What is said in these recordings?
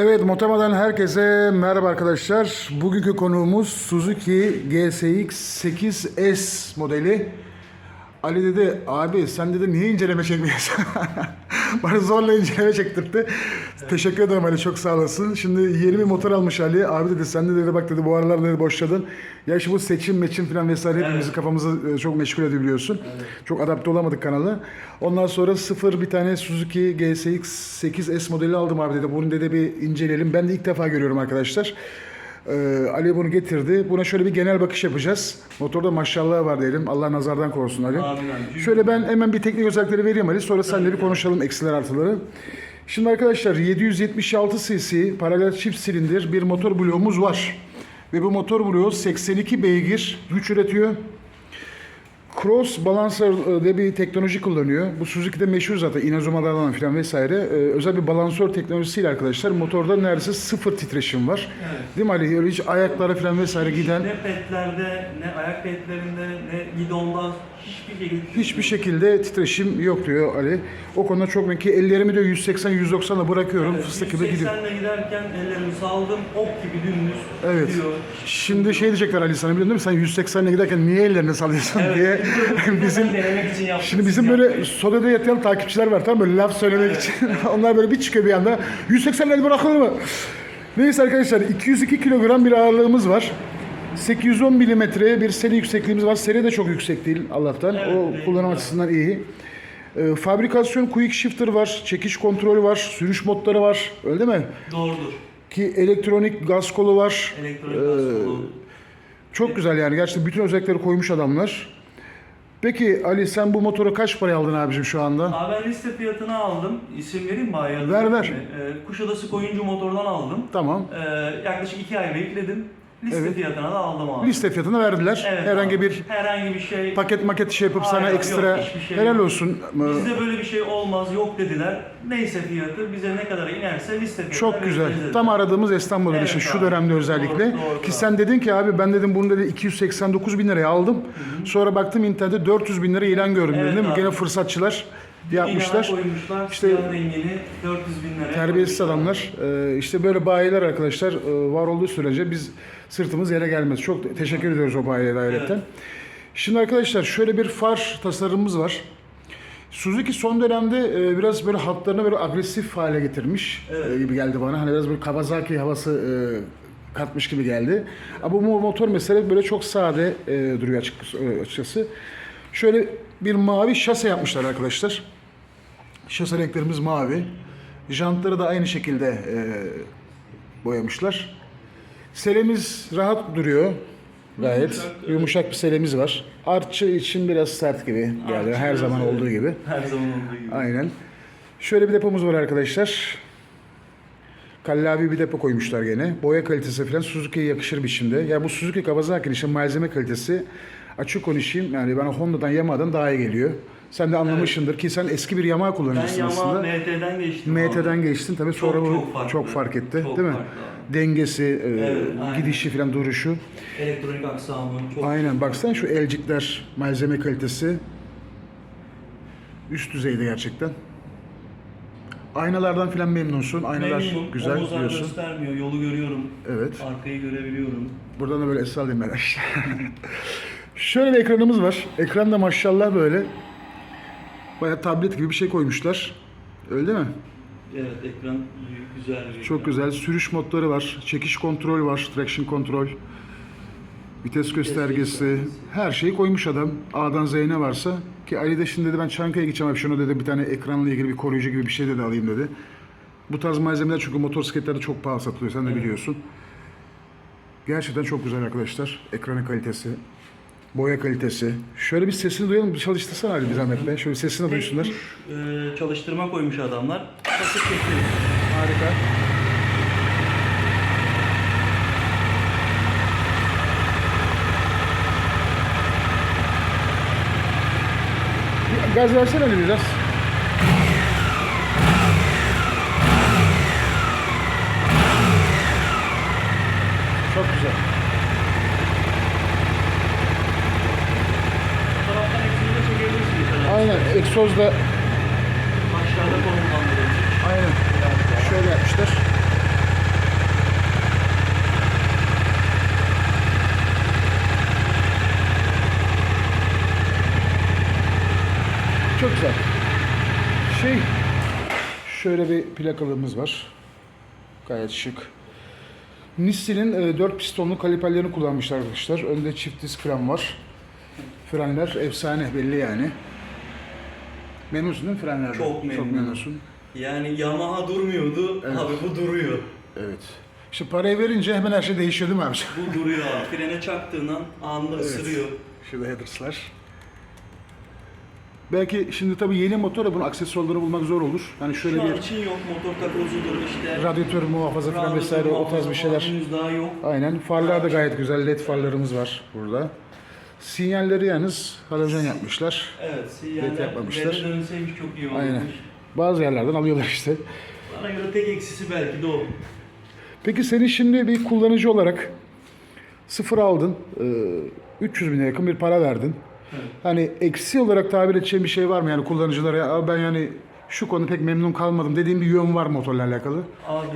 Evet, Motama'dan herkese merhaba arkadaşlar. Bugünkü konuğumuz Suzuki GSX 8S modeli. Ali dedi, abi sen dedi niye inceleme çekmiyorsun? Bana zorla inceleme çektirtti. Teşekkür ederim Ali, çok sağ olasın. Şimdi yeni bir motor almış Ali. Abi dedi, sen de dedi bak dedi bu aralar dedi boşladın. Ya şu bu seçim meçim falan vesaire hepimizi kafamızı e, çok meşgul ediyor biliyorsun. Çok adapte olamadık kanala. Ondan sonra sıfır bir tane Suzuki GSX 8S modeli aldım abi dedi. Bunu dedi bir inceleyelim. Ben de ilk defa görüyorum arkadaşlar. Ee, Ali bunu getirdi. Buna şöyle bir genel bakış yapacağız. Motorda maşallah var diyelim. Allah nazardan korusun Ali. Amin. Şöyle ben hemen bir teknik özellikleri vereyim Ali. Sonra seninle bir konuşalım eksiler artıları. Şimdi arkadaşlar 776 cc paralel çift silindir bir motor bloğumuz var. Ve bu motor bloğu 82 beygir güç üretiyor. Cross Balancer e, diye bir teknoloji kullanıyor. Bu Suzuki'de meşhur zaten Inazumalardan falan vesaire. Ee, özel bir balansör teknolojisiyle arkadaşlar motorda neredeyse sıfır titreşim var. Evet. Değil mi Ali? Öyle hiç ayaklara falan vesaire giden Ne petlerde, ne ayak petlerinde, ne gidonda hiçbir şekilde hiçbir şekilde titreşim yok diyor Ali. O konuda çok memnun ki ellerimi diyor 180-190'la bırakıyorum Evet, fıstık gibi gidiyor. 180'le giderken ellerimi saldım, ok gibi dümdüz Evet. gidiyor. Şimdi şey diyecekler Ali sana biliyorsun değil mi? Sen 180'le giderken niye ellerini sallıyorsun diye. Bizim denemek için. Şimdi bizim böyle sodada yatan takipçiler var tamam mı? böyle laf söylemek için. Onlar böyle bir çıkıyor bir anda. 180'leri bırakılır mı? Neyse arkadaşlar 202 kilogram bir ağırlığımız var. 810 milimetre bir seri yüksekliğimiz var. Seri de çok yüksek değil Allah'tan. Evet, o değil. kullanım açısından iyi. Ee, fabrikasyon quick shifter var, çekiş kontrolü var, sürüş modları var. Öyle değil mi? Doğrudur. Ki elektronik gaz kolu var. Elektronik gaz kolu. Çok güzel yani. Gerçekten bütün özellikleri koymuş adamlar. Peki Ali sen bu motoru kaç paraya aldın abicim şu anda? Abi ben liste fiyatını aldım. İsim vereyim mi? Ver, ver. Ee, Kuşadası Koyuncu Motor'dan aldım. Tamam. Ee, yaklaşık iki ay bekledim. Liste Evet. fiyatına da aldım abi. Liste fiyatını verdiler. Evet Herhangi abi. bir herhangi bir şey paket maket şey yapıp sana Hayır, yok, ekstra hiçbir şey helal yok. olsun. Bizde böyle bir şey olmaz, yok dediler. Neyse fiyatı bize ne kadar inerse liste fiyatına Çok güzel. vereceğiz dediler. Tam aradığımız İstanbul modeli Evet işte şu abi. dönemde özellikle. Doğru, doğru, Ki doğru. sen dedin ki abi ben dedim bunu dedi 289 bin liraya aldım. Sonra baktım internette 400 bin lira ilan gördüm Evet değil mi? abi. Gene fırsatçılar yapmışlar. Koymuşlar, İşte- rengini 400 bin liraya Terbiyesiz adamlar. Ee, işte böyle bayiler arkadaşlar e, var olduğu sürece biz sırtımız yere gelmez. Çok teşekkür ediyoruz o bayilere ayrıca. Evet. Şimdi arkadaşlar şöyle bir far tasarımımız var. Suzuki son dönemde e, biraz böyle hatlarını böyle agresif hale getirmiş Evet. e, gibi geldi bana. Hani biraz böyle Kawasaki havası e, katmış gibi geldi. Ama bu motor mesela böyle çok sade e, duruyor açık, e, açıkçası. Şöyle bir mavi şase yapmışlar arkadaşlar. Şase renklerimiz mavi. Jantları da aynı şekilde e, boyamışlar. Selemiz rahat duruyor. Gayet Yumuşak, yumuşak, bir selemiz var. Artçı için biraz sert gibi geldi. Artçı Her zaman evet. olduğu gibi. Her zaman olduğu gibi. Aynen. Şöyle bir depomuz var arkadaşlar. Kallavi bir depo koymuşlar gene. Boya kalitesi falan Suzuki'ye yakışır biçimde. Ya bu Suzuki Kawasaki'nin işte malzeme kalitesi açık konuşayım yani bana Honda'dan Yamaha'dan daha iyi geliyor. Sen de anlamışsındır ki sen eski bir Yamaha Ben kullanıcısın Yamaha aslında. MT'den geçtim abi. MT'den geçtin tabii Çok, sonra bu çok farklı. çok fark etti Çok değil mi? farklı. Dengesi, e, Evet, aynen. gidişi falan duruşu. Elektronik aksamı çok Aynen baksana şu elcikler malzeme kalitesi üst düzeyde gerçekten. Aynalardan filan memnunsun. Aynalar Memnunum. güzel Omuzlar diyorsun. göstermiyor, yolu görüyorum. Evet. Arkayı görebiliyorum. Buradan da böyle esra alayım ben işte. Şöyle bir ekranımız var. Ekran da maşallah böyle. Baya tablet gibi bir şey koymuşlar. Öyle değil mi? Evet, ekran büyük, güzel bir Çok ekran. güzel. Sürüş modları var. Çekiş kontrol var. Traction kontrol. Vites göstergesi. Her şeyi koymuş adam. A'dan Z'ye ne varsa. Ki Ali de şimdi dedi ben Çankaya gideceğim abi şunu dedi bir tane ekranla ilgili bir koruyucu gibi bir şey dedi alayım dedi. Bu tarz malzemeler çünkü motosikletlerde çok pahalı satılıyor sen de biliyorsun. Gerçekten çok güzel arkadaşlar. Ekranın kalitesi, boya kalitesi. Şöyle bir sesini duyalım. Bir çalıştırsana Ali bir zahmet be. Şöyle sesini Tek duysunlar. tuş, e, çalıştırma koymuş adamlar. Basıp geçiyor. Harika. Bir Gaz versene Ali biraz. egzoz da aşağıda konumlandırılmış. Aynen. Şöyle yapmışlar. Çok güzel. Şey, şöyle bir plakalığımız var. Gayet şık. Nissin'in e, 4 pistonlu kaliperlerini kullanmışlar arkadaşlar. Önde çift disk fren var. Frenler efsane belli yani. Memnunsun değil mi frenlerden? Çok memnunum. memnunsun. Yani Yamaha durmuyordu. Evet. Abi bu duruyor. Evet. İşte parayı verince hemen her şey değişiyor değil mi abi? Bu duruyor abi. Frene çaktığın an anında ısırıyor. Şurada headers'lar. Belki şimdi tabii yeni motora bunun aksesuarları bulmak zor olur. Hani şöyle Şu an bir için yok. Motor takozudur işte. radyatör muhafaza falan vesaire o tarz bir şeyler. Henüz daha yok. Aynen. Farlar da gayet güzel. LED farlarımız var burada. Sinyalleri yalnız halojen yapmışlar. Evet. Yani yapmamışlar. Veri dönseymiş çok iyi olmuş. Aynen. Bazı yerlerden alıyorlar işte. Bana göre tek eksisi belki de o. Peki senin şimdi bir kullanıcı olarak sıfır aldın, e, 300 bine yakın bir para verdin. Evet. Hani eksi olarak tabir edeceğin bir şey var mı yani kullanıcılara ya "Aa, ben yani şu konuda pek memnun kalmadım dediğin bir yön var motorla alakalı? Abi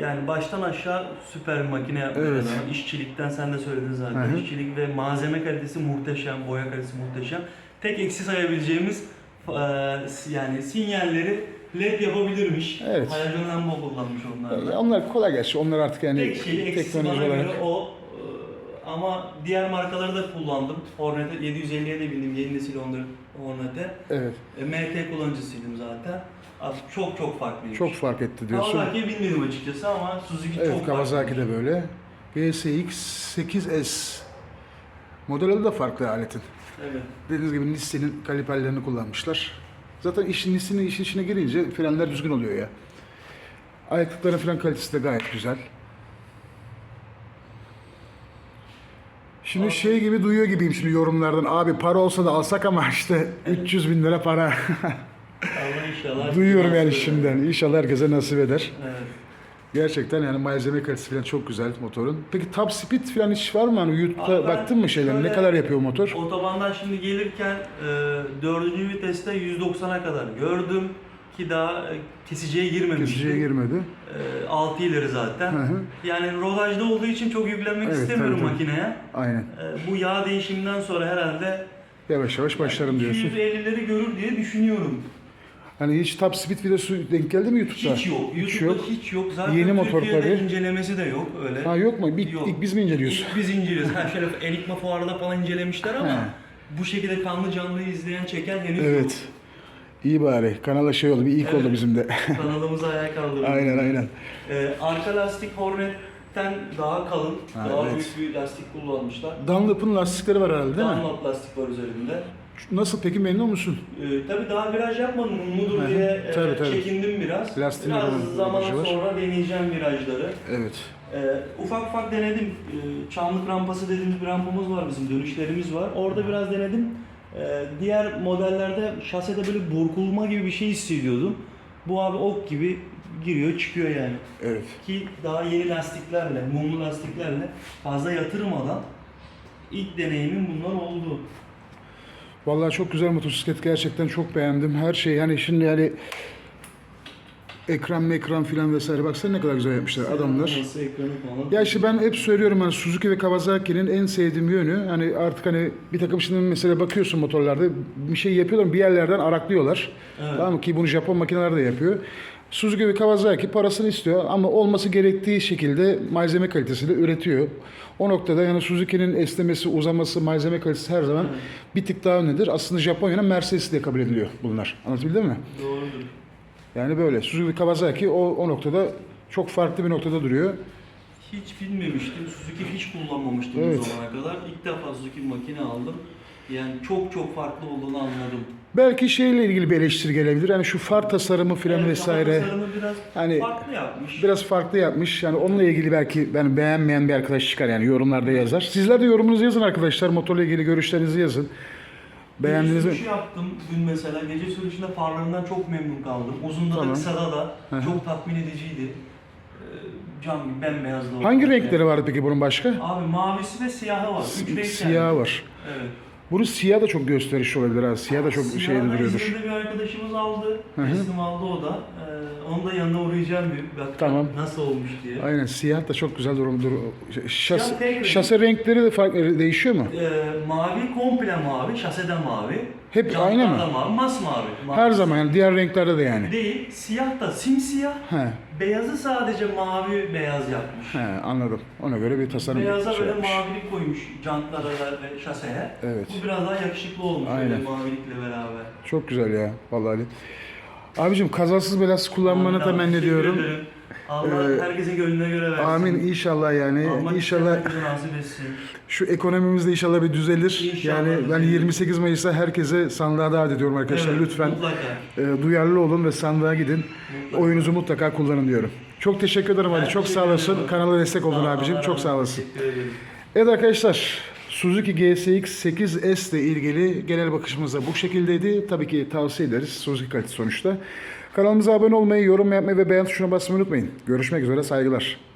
yani baştan aşağı süper bir makine yapmış Evet. adam. İşçilikten sen de söyledin zaten. Hı hı. İşçilik ve malzeme kalitesi muhteşem, boya kalitesi muhteşem. Tek eksi sayabileceğimiz e, yani sinyalleri LED yapabilirmiş. Evet. Halojen lamba kullanmış onlar da. Ya onlar kolay gerçi. Onlar artık yani Tek şey eksisi bana teknoloji olarak. göre o. Ama diğer markaları da kullandım. Hornet 750'ye de bindim yeni nesil Hornet'e. Evet. E, MT kullanıcısıydım zaten. Abi çok çok farklıymış. Çok fark etti diyorsun. Kawasaki'yi bilmedim açıkçası ama Suzuki Evet çok Kawasaki de böyle. GSX 8S model adı da farklı aletin. Evet. Dediğiniz gibi Nissin'in kaliperlerini kullanmışlar. Zaten işin Nissin'in işin içine girince frenler düzgün oluyor ya. Ayaklıkların fren kalitesi de gayet güzel. Şimdi şey gibi duyuyor gibiyim şimdi yorumlardan. Abi para olsa da alsak ama işte 300 bin lira para. Allah inşallah. Duyuyorum yani şimdiden. İnşallah herkese nasip eder. Evet. Gerçekten yani malzeme kalitesi falan çok güzel motorun. Peki top speed falan hiç var mı? Hani YouTube'da Abi ben baktın mı şeyler? Ne şöyle- kadar yapıyor motor? Otobandan şimdi gelirken e, dördüncü viteste 190'a kadar gördüm ki daha e, kesiciye girmemişti. Kesiciye girmedi. E, 6 ileri zaten. Hı hı. Yani rodajda olduğu için çok yüklenmek Evet, istemiyorum tabii, tabii. makineye. Aynen. E, bu yağ değişiminden sonra herhalde Yavaş yavaş başlarım diyorsun. 250'leri görür diye düşünüyorum. Hani hiç top speed videosu denk geldi mi YouTube'da? Hiç yok. Hiç YouTube'da yok. hiç yok. Zaten Yeni motor Türkiye'de tabii. incelemesi de yok öyle. Ha yok mu? İlk, Yok. ilk biz mi inceliyoruz? İlk biz inceliyoruz. Ha şöyle Enigma fuarında falan incelemişler ama He. bu şekilde kanlı canlı izleyen çeken henüz yok. İyi bari. Kanala şey oldu. Bir ilk Evet. oldu bizim de. Kanalımızı ayağa kaldırdık. aynen aynen. Ee, arka lastik Hornet'ten daha kalın, Ha, daha evet. büyük bir lastik kullanmışlar. Dunlop'un lastikleri var herhalde değil mi? Dunlop lastik var üzerinde. Nasıl peki memnun musun? Ee, tabii daha viraj yapmadım, hı. diye e, Tabii, çekindim biraz. Lastiğin biraz zaman var. sonra deneyeceğim virajları. Evet. Ee, ufak ufak denedim. Ee, çamlık rampası dediğimiz bir rampamız var bizim, dönüşlerimiz var. Orada biraz denedim. Ee, diğer modellerde şasede böyle burkulma gibi bir şey hissediyordum. Bu abi ok gibi giriyor çıkıyor yani. Evet. Ki daha yeni lastiklerle, mumlu lastiklerle fazla yatırmadan ilk deneyimim bunlar oldu. Vallahi çok güzel motosiklet gerçekten çok beğendim. Her şey yani şimdi yani ekran mekran filan vesaire baksana ne kadar güzel yapmışlar adamlar. Nasıl ekranı falan. Ya işte ben hep söylüyorum hani Suzuki ve Kawasaki'nin en sevdiğim yönü hani artık hani bir takım şimdi mesela bakıyorsun motorlarda bir şey yapıyorlar bir yerlerden araklıyorlar. Evet. Tamam mı? ki bunu Japon makineler de yapıyor. Suzuki ve Kawasaki parasını istiyor ama olması gerektiği şekilde malzeme kalitesiyle üretiyor. O noktada yani Suzuki'nin esnemesi, uzaması, malzeme kalitesi her zaman bir tık daha öndedir. Aslında Japonya'nın Mercedes diye kabul ediliyor bunlar. Anlatabildim mi? Doğrudur. Yani böyle. Suzuki Kawasaki o, o noktada çok farklı bir noktada duruyor. Hiç bilmemiştim. Suzuki hiç kullanmamıştım Evet. bu zamana kadar. İlk defa Suzuki makine aldım. Yani çok çok farklı olduğunu anladım. Belki şeyle ilgili bir eleştiri gelebilir. Hani şu far tasarımı filan Evet, vesaire. kafa tasarımı biraz Hani farklı yapmış. Biraz farklı yapmış. Yani onunla ilgili belki ben beğenmeyen bir arkadaş çıkar yani yorumlarda yazar. Sizler de yorumunuzu yazın arkadaşlar. Motorla ilgili görüşlerinizi yazın. Beğendiniz mi? yaptım dün mesela. Gece sürüşünde farlarından çok memnun kaldım. Uzunda Tamam. da kısada da çok tatmin ediciydi. Ee, Cam gibi bembeyazdı. o. Hangi renkleri vardı peki bunun başka? Abi mavisi ve siyahı var. Üç renk Siyah yani. var. Evet. Bunun siyah da çok gösterişli olabilir ha. Siyah da çok Siyahı şeyde da duruyordur. İzmir'de bir arkadaşımız aldı. Hı hı. Teslim aldı o da. Ee, onun da yanına uğrayacağım bir. Bak Tamam. nasıl olmuş diye. Aynen siyah da çok güzel durum. dur. Şas, Siyah tek renk. şase renkleri de farklı değişiyor mu? Ee, mavi komple mavi, şasede mavi. Hep aynı mı? Jantlar da mavi, masmavi. Mavi. Her zaman yani diğer renklerde de yani. Değil, siyah da simsiyah. He, Beyazı sadece mavi beyaz yapmış. he anladım. Ona göre bir tasarım Beyaza şey böyle yapmış. mavilik koymuş jantlara ve şaseye. Evet. Bu biraz daha yakışıklı olmuş Aynen. böyle mavilikle beraber. Çok güzel ya vallahi. Abicim kazasız belasız kullanmanı abi, temenni ediyorum. ederim. Allah Ee, herkesin gönlüne göre versin. Amin inşallah yani Allah inşallah herkese nasip etsin. şu ekonomimiz de inşallah bir düzelir. İnşallah yani ben düzelir. 28 Mayıs'ta herkese sandığa davet ediyorum arkadaşlar. Evet, Lütfen Mutlaka. e, duyarlı olun ve sandığa gidin. Mutlaka. Oyunuzu mutlaka kullanın diyorum. Çok teşekkür ederim. Ben Çok sağ olasın. Kanala destek oldun abicim. Çok sağ olasın. Evet arkadaşlar Suzuki GSX 8S ile ilgili genel bakışımız da bu şekildeydi. Tabii ki tavsiye ederiz. Suzuki kalitesi sonuçta. Kanalımıza abone olmayı, yorum yapmayı ve beğen tuşuna basmayı unutmayın. Görüşmek üzere saygılar.